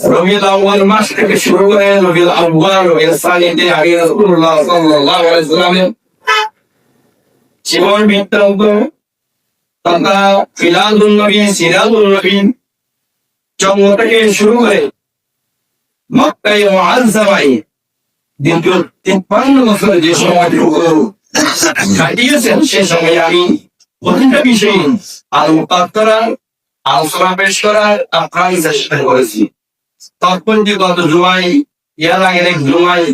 রবিউল আউয়াল মাস থেকে শুরু করে রবিউল আউয়াল, রবিউল সানিতে আগে রাসূলুল্লাহ সাল্লাল্লাহু আলাইহি ওয়াসাল্লামের জীবন বৃত্তান্ত তথা ফিলাদুল নবী সিরাজুল নবী জন্ম থেকে শুরু করে মক্কায় মুআজ্জামায় দীর্ঘ তিপ্পান্ন বছর যে সময়টুকু কাটিয়েছেন, সে সময় আমি প্রতিটা বিষয়ে আলোকপাত করার আলোচনা পেশ করার আপ্রাণ চেষ্টা করেছি। তখন যে গত জুমাই, ইয়ার জুমাই।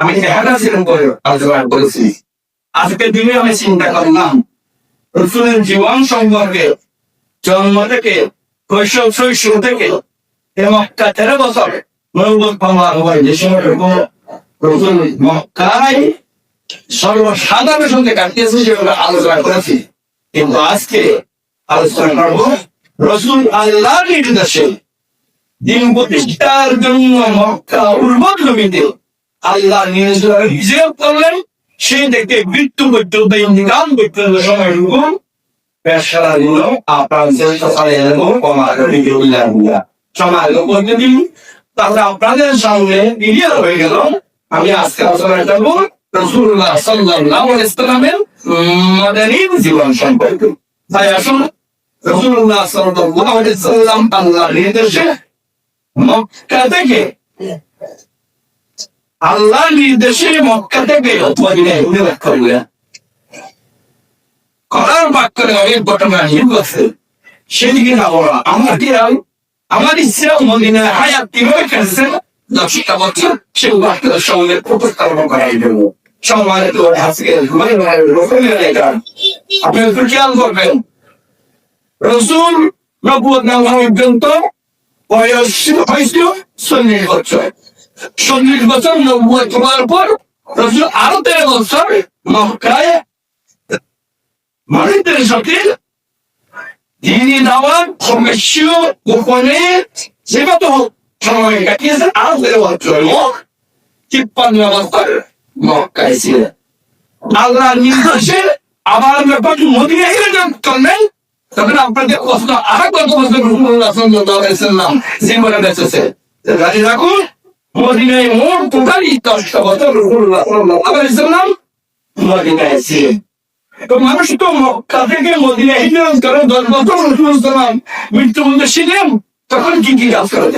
আমি দেখা ছিলাম করে আলোচনা করেছি। আজকের দিনে আমি চিন্তা করলাম, রসুলের জীবন সম্পর্কে, জন্ম থেকে, কৈশোর, শৈশব থেকে মক্কা তেরো বছর নৌবত যে রসুল মক্কায় সর্বসাধারণের সঙ্গে কাটিয়েছে আলোচনা করেছি। কিন্তু আজকে আলোচনা করব রসুল আল্লাহ নির্দেশে। দিন প্রতিষ্ঠার জন্য মক্কা উর্বর জমিতে আল্লাহ হিসেব করলেন। সেই মৃত্যু পর্যন্ত সমাজ পদ্ধতি তাহলে আপনাদের সামনে ক্লিয়ার হয়ে আমি আজকে সম্পর্কে। আসুন নির্দেশে মক্কা থেকে আল্লাহ নির্দেশে মক্কা থেকে করার অনেক ঘটনা নির্গত সেদিকে না বলা, আমার কি আমার ইচ্ছা হায়াত কীভাবে কাটছে দশটা বছর সে বাক্যের সঙ্গে উপস্থাপন করাই দেব। সম্মানিত আজকে আপনি খেয়াল করবেন। রসুল নব্বই পর্যন্ত বয়স হয়েছিল চল্লিশ বছর। চল্লিশ বছর নব্বই তোমার পর রসুল আরও তেরো বছর মক্কায়। মানুষদের সাথে দিনী দাওয়াত সমস্য গোপনে সেবা তো সময় কাটিয়েছে আরও তেরো বছর তিপ্পান্ন বছর মক্কায় ছিলেন আল্লাহ নির্দেশে আবার মানুষ তো মক্কা থেকে মদিনায় হিজরত করে দশ সাল্লাম ছিলেন, তখন কি কি কাজ করে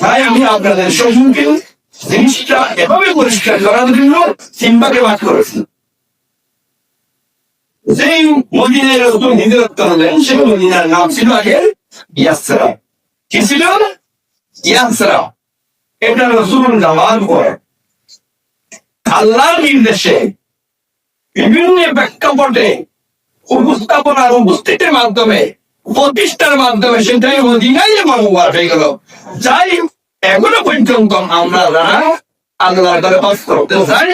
তাই আমি আপনাদের সম্মুখে জিনিসটা এভাবে পরিষ্কার করার জন্য সিম্বাকে বাদ করেছি। যেই মদিনের রসুল হিজরত করলেন সেই মদিনার নাম ছিল আগে ইয়াসরা কি ছিল ইয়াসরা এটা রসুল যাওয়ার পর আল্লাহর নির্দেশে বিভিন্ন প্রেক্ষাপটে উপস্থাপনার উপস্থিতির মাধ্যমে প্রতিষ্ঠার মাধ্যমে সেটাই মদিনাই মামুবার হয়ে গেল যাই এখনও পর্যন্ত আমরা যারা আল্লাহর করে বাস করতে চাই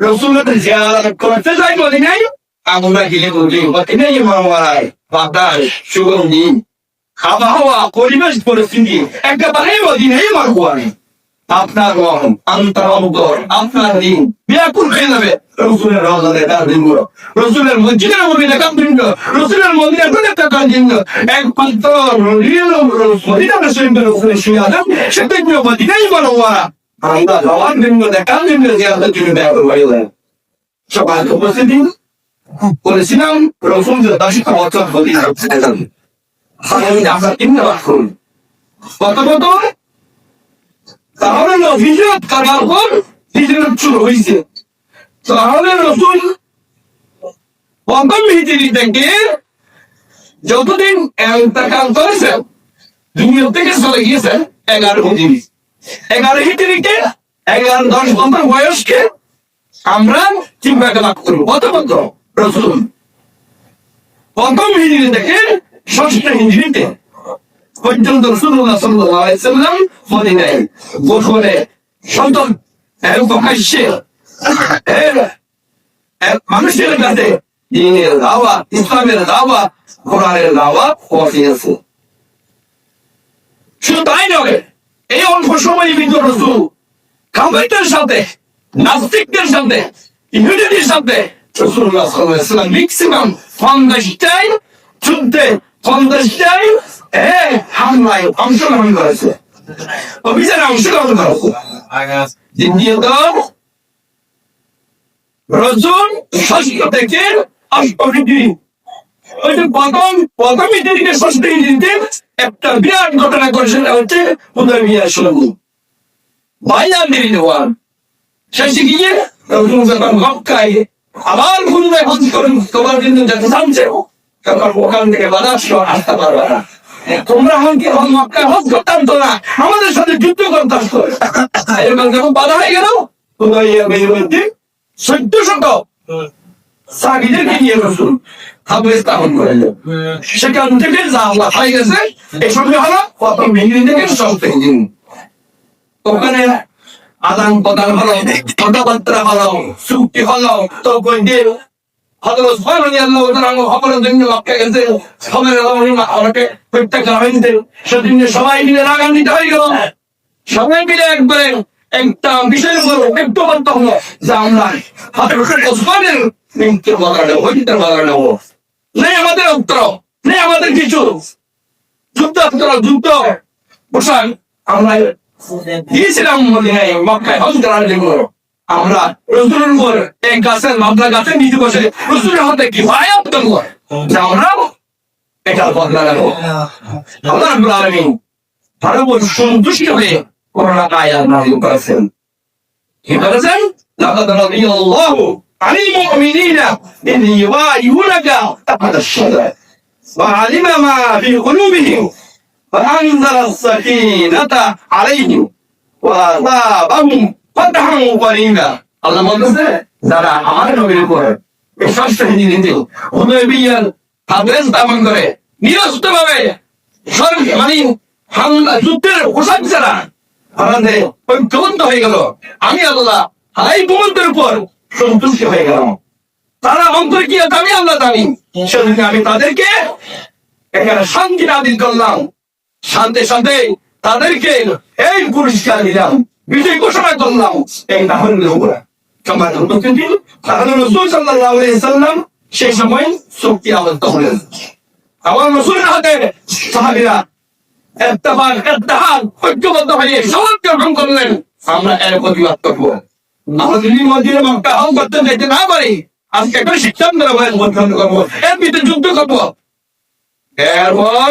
রসুলের জিয়ারত করতে চাই মদিনায় আমরা গিলে বলি মদিনাই মামুয়ারায় বাতাস সুগন্ধি আবহাওয়া পরিবেশ পরিস্থিতি একেবারেই মদিনাই মামুয়ারায় আপনার মন আন্তর অন্তর আপনার দিন ব্যাকুল হয়ে যাবে রসুলের রওজানে তার দিনগুলো রসুলের মসজিদের মধ্যে দেখার দিন রসুলের মন্দিরে করে থাকার দিন একমাত্র মদিনা রসুলের রসুলের শুয়ে আছেন সেটা কি মদিনাই বলো ওরা আমরা যাওয়ার দিন দেখার দিন জিয়াদের জন্য ব্যাকুল হয়ে যায় সবাইকে উপস্থিতি করেছিলাম রসুল দশটা বছর তিন কত কত? তাহলে হিজরত শুরু হয়েছে। তাহলে থেকে যতদিন চলে গিয়েছেন এগারো হিজরি। এগারো এগারো দশ বছর বয়সকে আমরা চিন্তা করব। প্রথমত রসুল। প্রথম হিজরি থেকে ষষ্ঠ হিজরিতে পর্যন্ত রসুল্লাহ সাল্লাম মদিনায় গোসলে সন্তান এবং প্রকাশ্যে এর এর মানুষের কাছে দিনের দাওয়া ইসলামের দাওয়া কোরআনের দাওয়া পৌঁছিয়েছে। শুধু তাই নয়, এই অল্প সময় কিন্তু রসুল কামেরদের সাথে, নাস্তিকদের সাথে, ইহুদিদের সাথে রসুল্লাহ সাল্লাল্লাহু আলাইহি সাল্লাম ম্যাক্সিমাম পঞ্চাশ টাইম যুদ্ধে পঞ্চাশ টাইম হামলায় অংশগ্রহণ করেছে অভিযানে অংশগ্রহণ করো দ্বিতীয়ত রসুন ষষ্ঠ থেকে অষ্টমী দিন ওই যে প্রথম প্রথমই দিনকে ষষ্ঠ দিনতে একটা বিরাট ঘটনা করেছে সেটা হচ্ছে উদয় বিয়ার শুরু ভাইজান দিন দেওয়ার শেষে গিয়ে রসুন যখন মক্কায় আবার পুনরায় হজ করেন, তোমার কিন্তু যাতে থামছে তখন ওখান থেকে বাধা আসলো, আসতে পারবে না। তোমরা আমাদের সাথে যুদ্ধ করতাম তো। যখন বাধা হয়ে গেল সেখান থেকে গেছে ওখানে আদান প্রদান হলো কথাবার্তা হলো, চুক্তি হলো, তো মক্কা গেছে আল্লাহ আমাকে সবাই সবাই মিলে একবারে একটা আমরা নেব নেই আমাদের উত্তর নেই আমাদের কিছু। উত্তর যুদ্ধ পোশাক আমরা দিয়েছিলাম মদিনায় মক্কায় হজ করার জন্য আমরা রসুলের উপর এক গাছের মামলা গাছের নিচে বসে রসুলের হাতে কি আয়াত করবো যে আমরা এটা বদলা নেবো আল্লাহ রাব্বুল আলামিন তার উপর সন্তুষ্ট হয়ে করোনা আয়াত নাজিল করেছেন কি বলেছেন লাকাদ রাদিয়াল্লাহু আনিল মুমিনিনা ইন ইউবাইউনাকা তাহতা আশ-শাজরা وعلم ما في قلوبهم فأنزل السكينة عليهم وأصابهم فتحا قريبا আল্লাহ বলতেছে যারা আমাদের নবীর উপর বিশ্বাস রেখে দিতে হুদয়বিয়ার হাদিস স্থাপন করে নিরস্ত ভাবে স্বর্গ মানে হামলা যুদ্ধের পোশাক ছাড়া আমাদের ঐক্যবদ্ধ হয়ে গেল আমি আল্লাহ হাই ভূমন্তের উপর সন্তুষ্ট হয়ে গেলাম তারা অন্তর কি আছে? আমি আল্লাহ জানি সেদিন আমি তাদেরকে এখানে শান্তি নাদিল করলাম শান্তি শান্তি। তাদেরকে এই পুরস্কার দিলাম। বিজয় ঘোষণা করলাম। এই সাল্লাল্লাহু সাল্লাম সেই সময় শক্তি আবদ্ধ হলেন। আমার রসুলের হাতে হয়ে গ্রহণ করলেন। আমরা এর হল না আজকে করব। যুদ্ধ করব। এরপর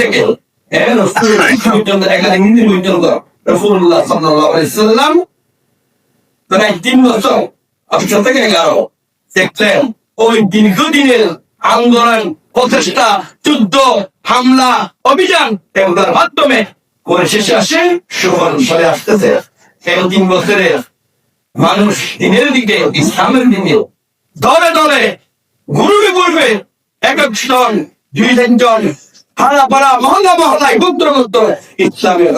থেকে এর রসুল পর্যন্ত একাধিক হিজরি পর্যন্ত রাসূলুল্লাহ সাল্লাল্লাহু আলাইহি সাল্লাম প্রায় তিন বছর অষ্টম থেকে এগারো দেখলেন ওই দীর্ঘদিনের আন্দোলন প্রচেষ্টা যুদ্ধ হামলা অভিযান এগুলোর মাধ্যমে করে শেষে আসে সুফল চলে আসতেছে। এই তিন বছরে মানুষ দিনের দিকে ইসলামের দিকে দলে দলে পড়বে এক একজন দুই তিনজন। পাড়া পাড়া মহল্লা মহল্লায় গুপ্ত গুপ্ত ইসলামের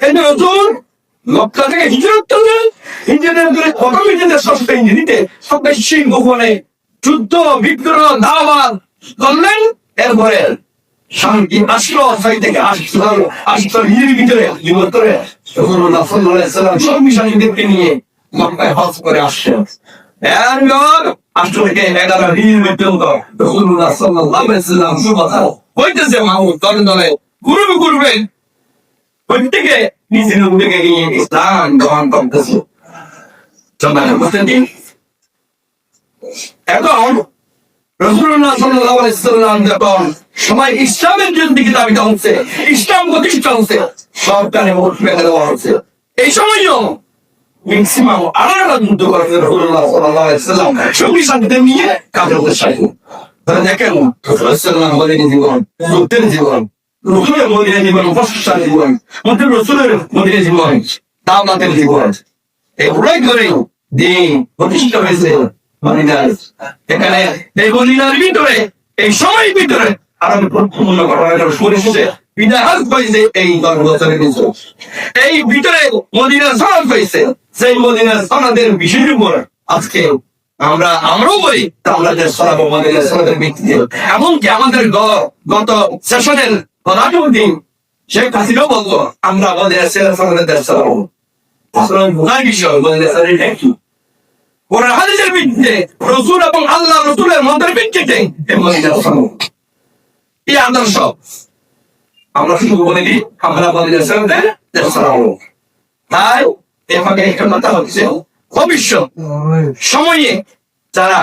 কিন্তু নতুন মক্কা থেকে হিজরত করলেন হিজরতের করে প্রথম হিজরতের ষষ্ঠ হিজরিতে সবাই সিংহ গোপনে যুদ্ধ বিগ্রহ দাওয়াত করলেন। এরপরে শান্তি আসলো ছয় থেকে আসলো আসলো হিজরির ভিতরে সাল্লাম সব মিশনীদেরকে নিয়ে মক্কায় হজ করে আসছেন পর্যন্ত রাসূলুল্লাহ সাল্লাল্লাহু আলাইহি সাল্লাম গিয়ে ইসলাম গ্রহণ করতেছে রসুল্লাহ দাবিটা হচ্ছে ইসলাম প্রতিষ্ঠা হচ্ছে সরকারে ভোট মেরে দেওয়া এই সময়ও ম্যাক্সিমাম মদিনী মদিনী মদিনী করে হয়েছে মদিনার এই মদিনার ভিতরে, এই সময়ের ভিতরে আরও গুরুত্বপূর্ণ ঘটনাটা শুনেছে বিদায় হয়েছে এই দশ বছরের এই ভিতরে সনদ হয়েছে সেই মদিনার সনদের বিষয়ের উপর আজকে আমরা আমরাও বলি তা আমরা যে সরাব মদিনার সনদের ভিত্তিতে। এমনকি আমাদের গত সেশনের প্রধানমন্ত্রী শেখ হাসিনাও বলতো আমরা আমাদের সনদের দেশ চালাবো। এবং আল্লাহ রসুলের মন্ত্রের ভিত্তিতে আদর্শ। আমরা শুধু বলে, আমরা চালাবো। তাই কথা হচ্ছে ভবিষ্যৎ। সময়ে যারা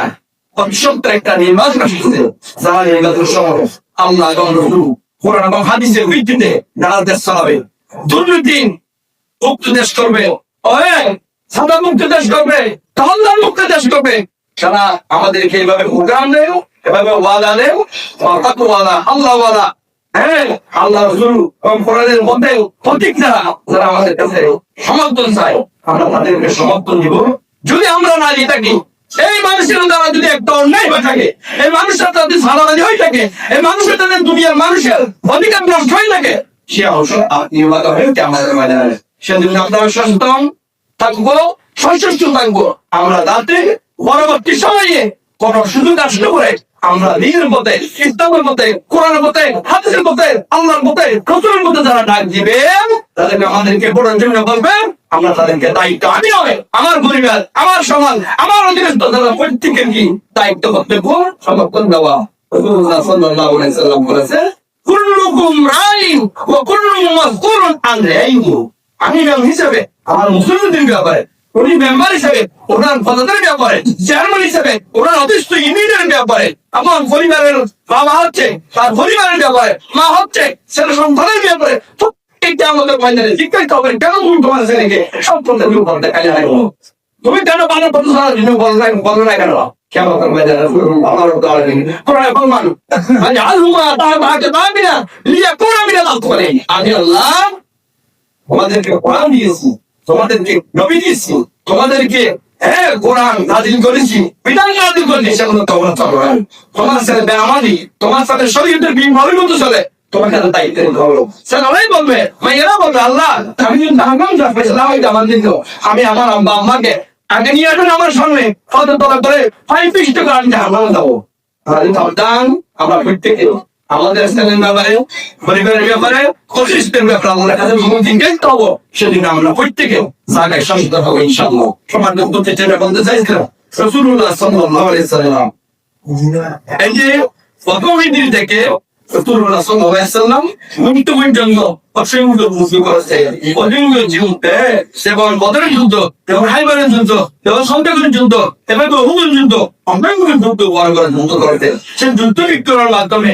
একটা নির্বাচন আসছে যারা নির্বাচন সময় আল্লাহ এবং কোরআন এবং হাদিসের ভিত্তিতে যারা দেশ চালাবে দুর্নীতিন মুক্ত দেশ করবে। সাদা মুক্ত দেশ করবে তাহলে মুক্ত দেশ করবে। যারা আমাদেরকে এভাবে প্রোগ্রাম দেয় এভাবে ওয়াদা দেয় ওয়াদা আল্লাহ ওয়াদা হ্যাঁ আমরা যদি আমরা না থাকি, এই মানুষের দ্বারা যদি একটা অন্যায় হয়ে থাকে, এই মানুষের তাদের হয়ে থাকে, এই মানুষের তাদের দুনিয়ার মানুষের অধিকার নষ্ট হয়ে থাকে, সে অবশ্য নির্মাতা হয়ে আমাদের সেদিন আমরা সচেতন থাকব, সচেষ্ট থাকব। আমরা যাতে পরবর্তী সময়ে কোন সুযোগ আসলে করে আমরা নিজের মতে ইসলামের মতে কোরআনের মতে হাদিসের মতে আল্লাহর মতে রসুলের মতে যারা ডাক দিবে, তাদেরকে আমাদেরকে পড়ার জন্য বলবেন আমরা তাদেরকে দায়িত্ব আমি নয়, আমার পরিবার আমার সমাজ, আমার অধীনস্থ যারা প্রত্যেকের কি দায়িত্ব কর্তব্য? সমর্থন দেওয়া। আমি হিসেবে আমার মুসলিমদের ব্যাপারে উনি মেম্বার হিসেবে, ওনার পদের ব্যাপারে চেয়ারম্যান হিসেবে, ওনার অতিষ্ঠ ইউনিয়নের ব্যাপারে আমার পরিবারের বাবা হচ্ছে, তার পরিবারের ব্যাপারে মা হচ্ছে ছেলে সন্তানের ব্যাপারে কেন না বলো না কেন কেন? ময়দানে আমার দল কোরআন বলমান আলহুমা তার না লিয়া কোরআন মিলা দাও করে আমি আল্লাহ তোমাদেরকে কোরআন দিয়েছি। তোমাদেরকে নবী দিয়েছি তোমাদেরকে হ্যাঁ কোরআন নাজিল করেছি। বিধান নাজিল করেছি সেগুলো তোমরা চলো তোমার তোমার সাথে ভালোর মতো চলে। দায়িত্ব বলবে আল্লাহ, আমি আমার আম্মাকে আগে নিয়ে আসবেন আমার আমরা আমাদের ছেলের ব্যাপারে পরিবারের ব্যাপারে কোশিসের ব্যাপারে আমরা কাছে মুমকিন কেন পাবো সেদিন আমরা প্রত্যেকে জায়গায় হব ইনশাল্লাহ সমাজ করতে চেষ্টা বলতে চাইছিলাম রসুল্লাহ সাল্লাহ আলাইসাল্লাম এই যে প্রথম এবং হাইবারের যুদ্ধ এবং সন্তানের যুদ্ধ এবং বহুমূল যুদ্ধ অসংখ্য যুদ্ধ বড় করে যুদ্ধ করেছে সে যুদ্ধ বিক্রয়ের মাধ্যমে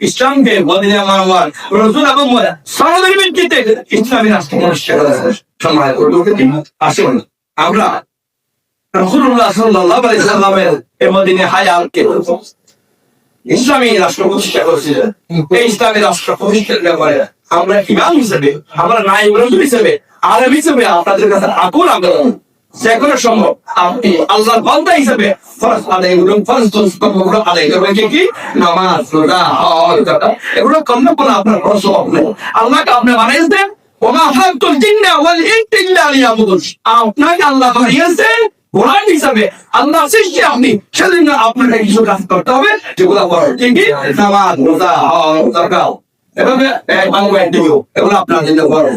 ইসলামকে মদিনা এবং সমাজের ভিত্তিতে ইসলামী রাষ্ট্র আমরা হায়াতকে ইসলামী রাষ্ট্র প্রতিষ্ঠা করেছিলেন এই ইসলামী রাষ্ট্র প্রতিষ্ঠার ব্যাপারে আমরা ইমাম হিসেবে? আমরা নাই হিসেবে। আরব হিসেবে আপনাদের কাছে আকুল আগ্রহ সম্ভব। আপনি আল্লাহর বান্দা হিসেবে ফরজ আদায় করুন। ফরজ কর্মগুলো আদায় করবেন কি কি? নামাজ, রোজা, হজ এগুলো কর্ম করে আপনার আল্লাহকে আপনি ওমা জিন্না ওয়াল আপনাকে আল্লাহ বানিয়েছেন গোলাম হিসাবে আল্লাহ সৃষ্টি আপনি সেদিন আপনাকে কিছু কাজ করতে হবে যেগুলো করার ঠিক কি? নামাজ, রোজা এভাবে এগুলো আপনার জন্য করো।